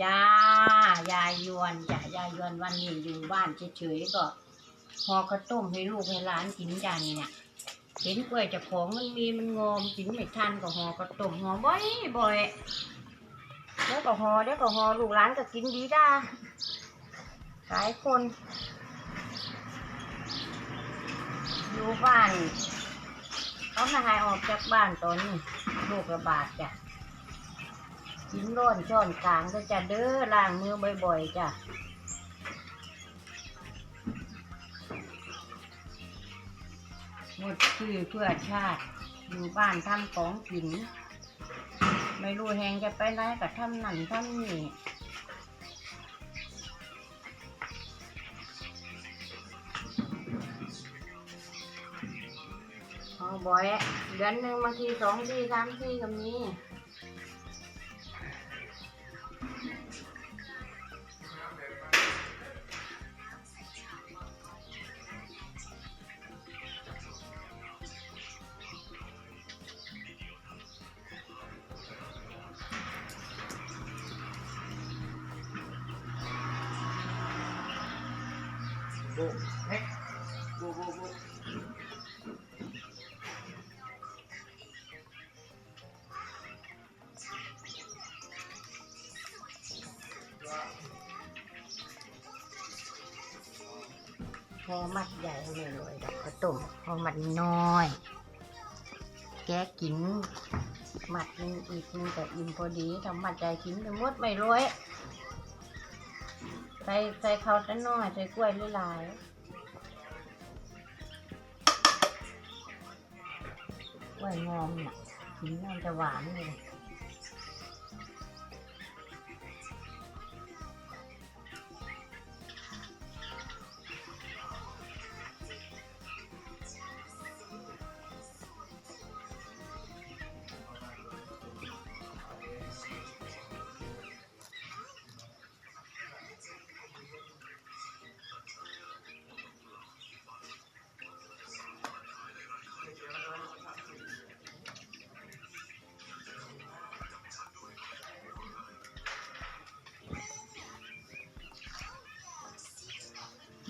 จ้ายายยวนจ้ะยายยวนวันนี้อยู่บ้านเฉยๆก็ห่อข้าวต้มให้ลูกให้หลานกินจานนี่เนี่ยเห็นกล้วยเจะของมันมีมันงอมกินไม่ทันก็ห่อข้าวต้มห่อบ่อยบ่อยๆแล้วก็ห่อแล้วก็ห่อลูกหลานก็กินดีด้าหลายคน อยู่บ้านเขาไม่ให้ออกจากบ้านตอนนี้โรคระบาดจ้ะ กินร้อนช้อนกลางก็จะเด้อล้างมือบ่อยๆจ้ะหมดชื่อเพื่อชาติ อยู่บ้านทำของกิน ไม่รู้แหงจะไปไหนก็ทำนั่นทำนี่เอาบ่อยอะเดือนหนึ่งบางทีสองทีสามทีก็มี บุเฮ้บุบุบุพอมัดใหญ่ไม่รวยดอกกระตุ่มพอมัดน้อย แกกินมัดนึงอีกนึงแต่อิ่มพอดีทำมัดใหญ่กินไปหมดไม่รวย ใส่ใส่ข้าวแต่น้อยใส่กล้วยหลายๆกล้วยงอมน่ะกินมันจะหวานเลย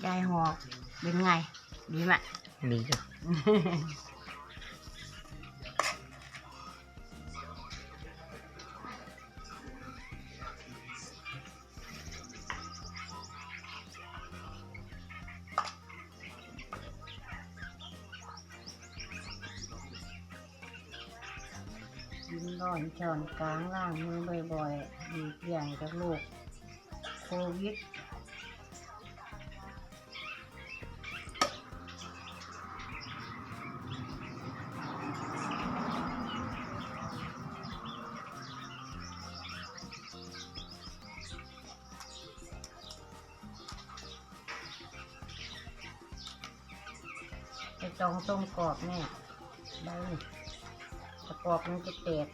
ยายหอกเป็นไงดีไหมดีจ้ะกินร้อนช้อนกลางล่างมือบ่อยๆหลีกเลี่ยงจากโรคโควิด ไปจองต้มกรอบแน่ได้ตะกรอบมันจะแตก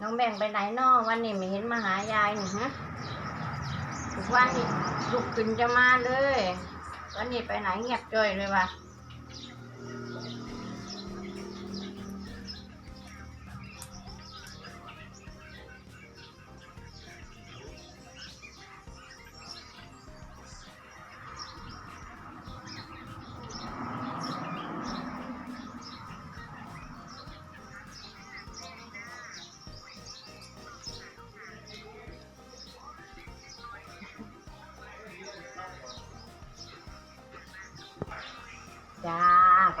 น้องแบ่งไปไหนนอวันนี้ไม่เห็นมาหายายนี่ฮะทุกวันนี้ลุกขึ้นจะมาเลย วันนี้ไปไหนเงียบจ้อยเลยวะ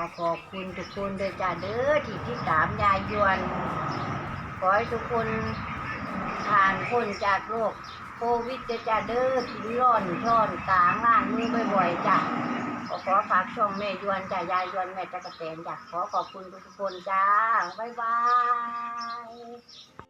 ก็ขอบคุณทุกคนด้วยจ้าเด้อที่ที่ตามยายยวน ขอให้ทุกคนผ่านพ้นจากโรคโควิดเด้อจ้าเด้อกินร้อนช้อนกลางล้างมือบ่อยๆจ้ะก็ขอฝากช่องแม่ยวนจ้ายายยวนแม่ตะกระแตนจ้ะขอขอบคุณทุกคนจ้า บ๊ายบาย